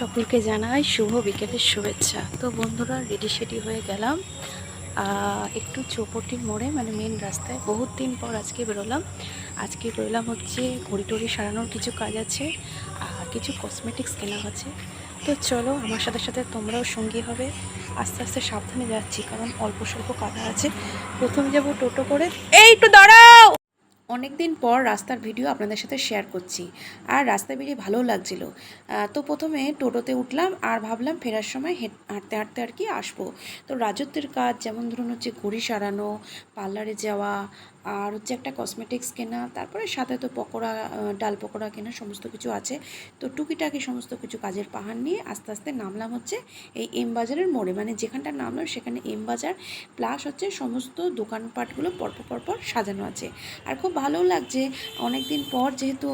সকলকে জানাই শুভ বিকেলের শুভেচ্ছা। তো বন্ধুরা রেডি সেডি হয়ে গেলাম। একটু চৌপটির মোড়ে মানে মেন রাস্তায় বহুত দিন পর আজকে বেরোলাম। আজকে বেরোলাম হচ্ছে ঘড়ি টড়ি সারানোর কিছু কাজ আছে, আর কিছু কসমেটিক্স কেনা আছে তো চলো, আমার সাথে সাথে তোমরাও সঙ্গী হবে। আস্তে আস্তে সাবধানে যাচ্ছি, কারণ অল্প স্বল্প কাদা আছে। প্রথমে যাব টোটো করে। এই একটু দাঁড়াও! অনেক দিন পর রাস্তার ভিডিও আপনাদের সাথে শেয়ার করছি। আর রাস্তা বেরিয়ে ভালোও লাগছিল। তো প্রথমে টোটোতে উঠলাম আর ভাবলাম ফেরার সময় হেঁট- হাঁটতে হাঁটতে আর কি আসব। তো রাজত্বের কাজ, যেমন ধরুন হচ্ছে ঘড়ি সারানো, পার্লারে যাওয়া আর হচ্ছে একটা কসমেটিক্স কেনা, তারপরে সাথে তো পকোড়া ডাল পকোড়া কেনা, সমস্ত কিছু আছে। তো টুকিটাকি সমস্ত কিছু কাজের পাহাড় নিয়ে আস্তে আস্তে নামলাম হচ্ছে এই এম বাজারের মোড়ে। মানে যেখানটা নামলাম সেখানে এম বাজার প্লাস হচ্ছে সমস্ত দোকানপাটগুলো পরপর পরপর সাজানো আছে। আর খুব ভালোও লাগছে অনেক দিন পর যেহেতু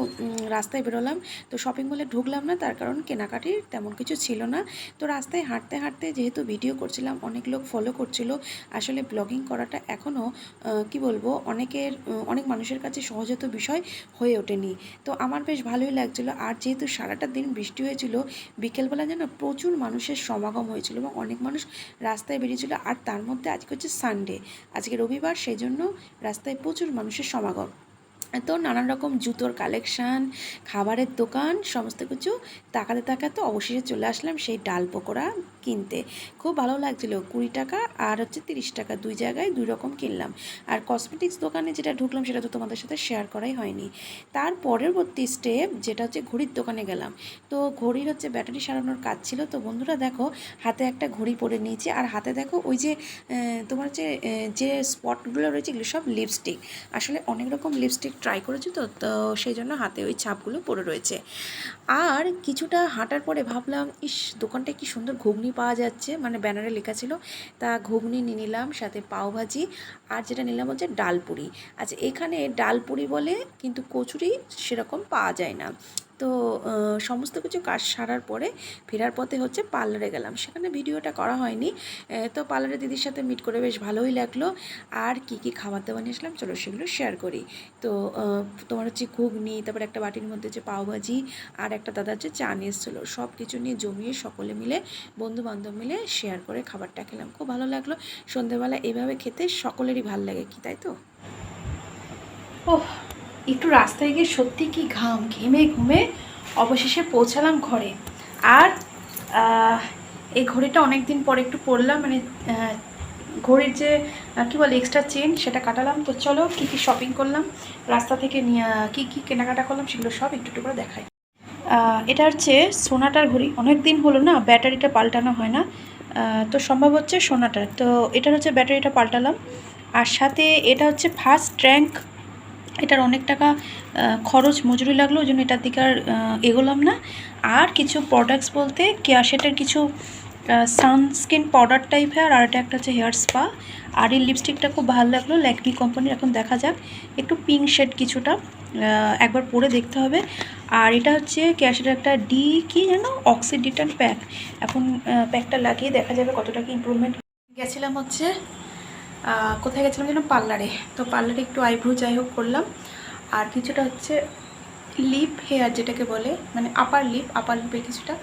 রাস্তায় বেরোলাম, তো শপিং মলে ঢুকলাম না, তার কারণ কেনাকাটির তেমন কিছু ছিল না। তো রাস্তায় হাঁটতে হাঁটতে যেহেতু ভিডিও করছিলাম, অনেক লোক ফলো করছিল, আসলে ব্লগিং করাটা এখনও কি বলব অনেকের অনেক মানুষের কাছে সহজাত বিষয় হয়ে ওঠেনি। তো আমার বেশ ভালোই লাগছিল। আর যেহেতু সারাটা দিন বৃষ্টি হয়েছিল, বিকেলবেলা যেন প্রচুর মানুষের সমাগম হয়েছিল এবং অনেক মানুষ রাস্তায় বেরিয়েছিল। আর তার মধ্যে আজকে হচ্ছে সানডে আজকে রবিবার সেই জন্য রাস্তায় প্রচুর মানুষের সমাগম। তো নানান রকম জুতোর কালেকশান খাবারের দোকান সমস্ত কিছু তাকাতে তাকাতে অবশেষে চলে আসলাম সেই ডাল পকোড়া কিনতে। খুব ভালো লাগছিল কুড়ি টাকা আর হচ্ছে তিরিশ টাকা দুই জায়গায় দুই রকম কিনলাম। আর কসমেটিক্স দোকানে যেটা ঢুকলাম সেটা তো তোমাদের সাথে শেয়ার করাই হয়নি। তার পরবর্তী স্টেপ যেটা হচ্ছে ঘড়ির দোকানে গেলাম। তো ঘড়ির হচ্ছে ব্যাটারি সারানোর কাজ ছিল। তো বন্ধুরা দেখো হাতে একটা ঘড়ি পরে নিয়েছি আর হাতে দেখো ওই যে তোমার আহ, যে স্পটগুলো রয়েছে এগুলো সব লিপস্টিক আসলে অনেক রকম লিপস্টিক ট্রাই করেছি তো তো সেই জন্য হাতে ওই ছাপগুলো পড়ে রয়েছে। আর কিছুটা হাঁটার পরে ভাবলাম, ইস দোকানটা কি সুন্দর ঘুগনি পাওয়া যাচ্ছে। মানে ব্যানারে লেখা ছিল, তা ঘুগনি নিয়ে নিলাম, সাথে পাওভাজি আর যেটা নিলাম হচ্ছে ডালপুরি আচ্ছা এখানে ডালপুরি বলে কিন্তু কচুরি সেরকম পাওয়া যায় না। তো সমস্ত কিছু কাজ সারার পরে ফেরার পথে হচ্ছে পার্লারে গেলাম। সেখানে ভিডিওটা করা হয়নি। তো পার্লারে দিদির সাথে মিট করে বেশ ভালোই লাগল। আর কি কি খাবার দাবার নিয়ে আসলাম? চলো সেগুলো শেয়ার করি। তো তোমার হচ্ছে ঘুগনি, তারপর একটা বাটির মধ্যে হচ্ছে পাওভাজি আর একটা দাদা হচ্ছে চা নিয়ে এসেছিল। সব কিছু নিয়ে জমিয়ে সকলে মিলে বন্ধু বান্ধব মিলে শেয়ার করে খাবারটা খেলাম। খুব ভালো লাগল। সন্ধেবেলা এইভাবে খেতে সকলেরই ভালো লাগে কি, তাই তো? ওহ একটু রাস্তায় গিয়ে সত্যি কি ঘাম, ঘেমে ঘুমে অবশেষে পৌঁছালাম ঘরে। আর এই ঘড়িটা অনেক দিন পরে একটু পরলাম মানে ঘড়ির যে কি বলে এক্সট্রা চেন সেটা কাটালাম। তো চলো, কী কী শপিং করলাম, রাস্তা থেকে নিয়ে, কী কী কেনাকাটা করলাম সেগুলো সব একটু একটু করে দেখাই। এটা হচ্ছে সোনাটার ঘড়ি। অনেক দিন হলো না, ব্যাটারিটা পাল্টানো হয় না। তো সম্ভব হচ্ছে সোনাটার। তো এটার হচ্ছে ব্যাটারিটা পাল্টালাম। আর সাথে এটা হচ্ছে ফার্স্ট র্যাঙ্ক এটার অনেক টাকা খরচ মজুরি লাগল ওই জন্য এটার দিকে আর এগোলাম না। আর কিছু প্রোডাক্টস বলতে কেয়া সেটার কিছু সানস্ক্রিন পাউডার টাইপ টাইপের আর এটা একটা হচ্ছে হেয়ার স্পা আর এই লিপস্টিকটা খুব ভালো লাগল ল্যাকমি কোম্পানির এখন দেখা যাক। একটু পিঙ্ক শেড কিছুটা একবার পরে দেখতে হবে। আর এটা হচ্ছে ক্যাশের একটা ডি কি যেন অক্সিডিটান প্যাক এখন প্যাকটা লাগিয়ে দেখা যাবে কতটা কি ইম্প্রুভমেন্ট গেছিলাম হচ্ছে কোথায় গেছিলাম যেন? পার্লারে। তো পার্লারে একটু আইব্রু যাই হোক করলাম। আর কিছুটা হচ্ছে লিপ হেয়ার যেটাকে বলে মানে আপার লিপ আপার লিপে কিছুটা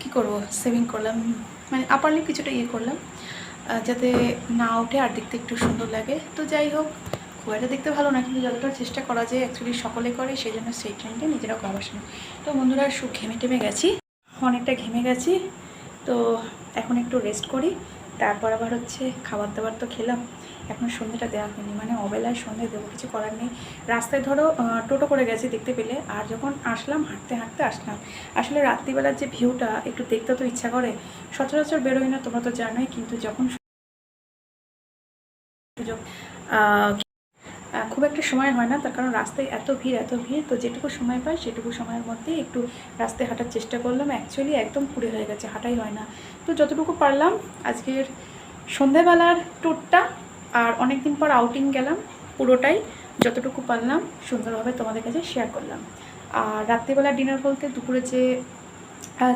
কি করব সেভিং করলাম। মানে আপার লিপ কিছুটা ইয়ে করলাম যাতে না ওঠে আর দেখতে একটু সুন্দর লাগে। তো যাই হোক, খুব একটা দেখতে ভালো না, কিন্তু যতটা চেষ্টা করা যায় অ্যাকচুয়ালি সকলে করে, সেই জন্য সেই ট্রেন্ডে নিজেরা করা বসে না তো বন্ধুরা সু ঘেমে টেমে গেছি, অনেকটা ঘেমে গেছি। তো এখন একটু রেস্ট করি। তারপর আবার হচ্ছে খাবার দাবার তো খেলাম। এখন সন্ধ্যেটা দেওয়া হয়নি। মানে অবেলায় সন্ধ্যে দেবো, কিছু করার নেই। রাস্তায় ধরো টোটো করে গেছি দেখতে পেলে। আর যখন আসলাম, হাঁটতে হাঁটতে আসলাম। আসলে রাত্রিবেলার যে ভিউটা, একটু দেখতে তো ইচ্ছা করে। সচরাচর বেরোয় না, তোমরা তো জানোই। কিন্তু যখন সুযোগ খুব একটা সময় হয় না, তার কারণ রাস্তায় এত ভিড় এত ভিড়, তো যেটুকু সময় পাই সেটুকু সময়ের মধ্যে একটু রাস্তায় হাঁটার চেষ্টা করলাম। অ্যাকচুয়ালি একদম পুড়ে হয়ে গেছে, হাঁটাই হয় না। তো যতটুকু পারলাম, আজকের সন্ধেবেলার ট্যুরটা আর অনেক দিন পর আউটিং গেলাম পুরোটাই, যতটুকু পারলাম সুন্দরভাবে তোমাদের কাছে শেয়ার করলাম। আর রাত্রিবেলা ডিনার বলতে দুপুরে যে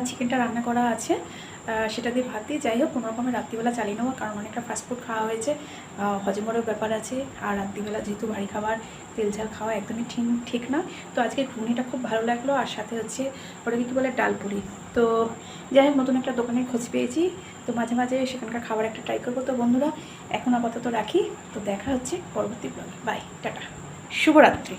চিকেনটা রান্না করা আছে সেটা দিয়ে ভাত দিয়ে যাই হোক, কোনো রকমের রাত্রিবেলা চালিয়ে নেব, কারণ অনেকটা ফাস্টফুড খাওয়া হয়েছে। হজমেরও ব্যাপার আছে, আর রাত্রিবেলা যেহেতু ভারী খাবার, তেল ঝাল খাওয়া একদমই ঠিক ঠিক না। তো আজকে ঘুগনিটা খুব ভালো লাগল, আর সাথে হচ্ছে ওটাকে কী বলে ডালপুরি তো তো যাই হোক, নতুন একটা দোকানের খোঁজ পেয়েছি, তো মাঝে মাঝে সেখানকার খাবার একটা ট্রাই করব। তো বন্ধুরা, এখন আপাতত রাখি, তো দেখা হচ্ছে পরবর্তী ব্লগে বাই টাটা। শুভরাত্রি।